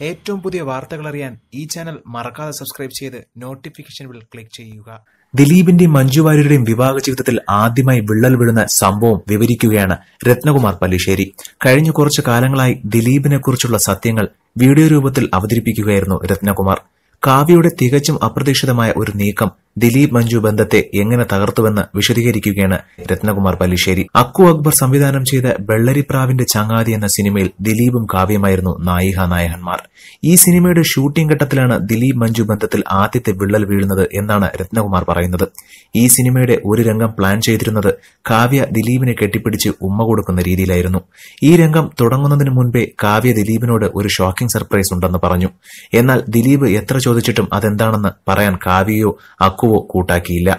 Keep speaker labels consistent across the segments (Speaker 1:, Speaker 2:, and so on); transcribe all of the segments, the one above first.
Speaker 1: ഏറ്റവും പുതിയ വാർത്തകൾ അറിയാൻ ഈ ചാനൽ മറക്കാതെ സബ്സ്ക്രൈബ് ചെയ്ത് നോട്ടിഫിക്കേഷൻ ബിൽ ക്ലിക്ക് ചെയ്യുക. ദിലീപിന്റെയും മഞ്ജു വാര്യരുടെയും വിവാഹ ജീവിതത്തിൽ ആദ്യമായി വിള്ളൽ വിടുന്ന സംഭവം വിവരിക്കുകയാണ് രത്നകുമാർ പല്ലിശ്ശേരി. കഴിഞ്ഞ കുറച്ചു കാലങ്ങളായി ദിലീപിനെ കുറിച്ചുള്ള സത്യങ്ങൾ വീഡിയോ രൂപത്തിൽ അവതരിപ്പിക്കുകയായിരുന്നു രത്നകുമാർ. കാവ്യയുടെ തികച്ചും അപ്രതീക്ഷിതമായ ഒരു നീക്കം ദിലീപ് മഞ്ജു ബന്ധത്തെ എങ്ങനെ തകർത്തുവെന്ന് വിശദീകരിക്കുകയാണ് രത്നകുമാർ പല്ലിശ്ശേരി. അക്കു അക്ബർ സംവിധാനം ചെയ്ത വെള്ളരിപ്രാവിന്റെ ചങ്ങാതി എന്ന സിനിമയിൽ ദിലീപും കാവ്യമായിരുന്നു നായിക നായകന്മാർ. ഈ സിനിമയുടെ ഷൂട്ടിംഗ് ഘട്ടത്തിലാണ് ദിലീപ് മഞ്ജു ബന്ധത്തിൽ ആദ്യത്തെ വിള്ളൽ വീഴുന്നത് എന്നാണ് രത്നകുമാർ പറയുന്നത്. ഈ സിനിമയുടെ ഒരു രംഗം പ്ലാൻ ചെയ്തിരുന്നത് കാവ്യ ദിലീപിനെ കെട്ടിപ്പിടിച്ച് ഉമ്മ കൊടുക്കുന്ന രീതിയിലായിരുന്നു. ഈ രംഗം തുടങ്ങുന്നതിന് മുൻപേ കാവ്യ ദിലീപിനോട് ഒരു ഷോക്കിംഗ് സർപ്രൈസ് ഉണ്ടെന്ന് പറഞ്ഞു. എന്നാൽ ദിലീപ് എത്ര ചോദിച്ചിട്ടും അതെന്താണെന്ന് പറയാൻ കാവ്യയോ അക്കുവോ കൂട്ടാക്കിയില്ല.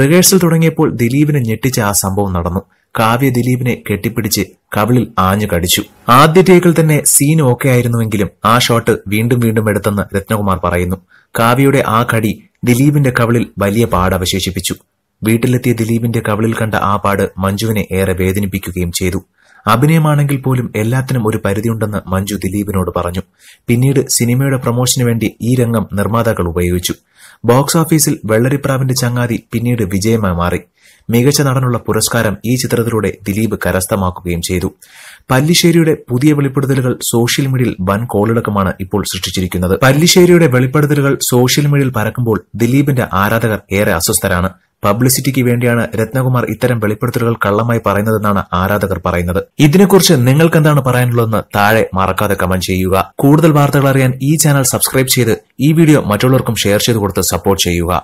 Speaker 1: റിഹേഴ്സൽ തുടങ്ങിയപ്പോൾ ദിലീപിനെ ഞെട്ടിച്ച ആ സംഭവം നടന്നു. കാവ്യ ദിലീപിനെ കെട്ടിപ്പിടിച്ച് കവിളിൽ ആഞ്ഞു കടിച്ചു. ആദ്യ ടേക്കിൽ തന്നെ സീൻ ഓക്കെ ആയിരുന്നുവെങ്കിലും ആ ഷോട്ട് വീണ്ടും വീണ്ടും എടുത്തെന്ന് രത്നകുമാർ പറയുന്നു. കാവ്യയുടെ ആ കടി ദിലീപിന്റെ കവിളിൽ വലിയ പാട് അവശേഷിപ്പിച്ചു. വീട്ടിലെത്തിയ ദിലീപിന്റെ കവിളിൽ കണ്ട ആ പാട് മഞ്ജുവിനെ ഏറെ വേദനിപ്പിക്കുകയും ചെയ്തു. അഭിനയമാണെങ്കിൽ പോലും എല്ലാത്തിനും ഒരു പരിധിയുണ്ടെന്ന് മഞ്ജു ദിലീപിനോട് പറഞ്ഞു. പിന്നീട് സിനിമയുടെ പ്രൊമോഷന് വേണ്ടി ഈ രംഗം നിർമ്മാതാക്കൾ ഉപയോഗിച്ചു. ബോക്സ് ഓഫീസിൽ വെള്ളരിപ്രാവിന്റെ ചങ്ങാതി പിന്നീട് വിജയമായി മാറി. മികച്ച നടനുള്ള പുരസ്കാരം ഈ ചിത്രത്തിലൂടെ ദിലീപ് കരസ്ഥമാക്കുകയും ചെയ്തു. പല്ലിശ്ശേരിയുടെ പുതിയ വെളിപ്പെടുത്തലുകൾ സോഷ്യൽ മീഡിയയിൽ വൻ കോളിളക്കമാണ് ഇപ്പോൾ സൃഷ്ടിച്ചിരിക്കുന്നത്. പല്ലിശ്ശേരിയുടെ വെളിപ്പെടുത്തലുകൾ സോഷ്യൽ മീഡിയയിൽ പരക്കുമ്പോൾ ദിലീപിന്റെ ആരാധകർ ഏറെ അസ്വസ്ഥരാണ്. പബ്ലിസിറ്റിക്ക് വേണ്ടിയാണ് രത്നകുമാർ ഇത്തരം വെളിപ്പെടുത്തലുകൾ കള്ളമായി പറയുന്നതെന്നാണ് ആരാധകർ പറയുന്നത്. ഇതിനെക്കുറിച്ച് നിങ്ങൾക്ക് എന്താണ് പറയാനുള്ളതെന്ന് താഴെ മറക്കാതെ കമന്റ് ചെയ്യുക. കൂടുതൽ വാർത്തകൾ അറിയാൻ ഈ ചാനൽ സബ്സ്ക്രൈബ് ചെയ്ത് ഈ വീഡിയോ മറ്റുള്ളവർക്കും ഷെയർ ചെയ്ത് കൊടുത്ത് സപ്പോർട്ട് ചെയ്യുക.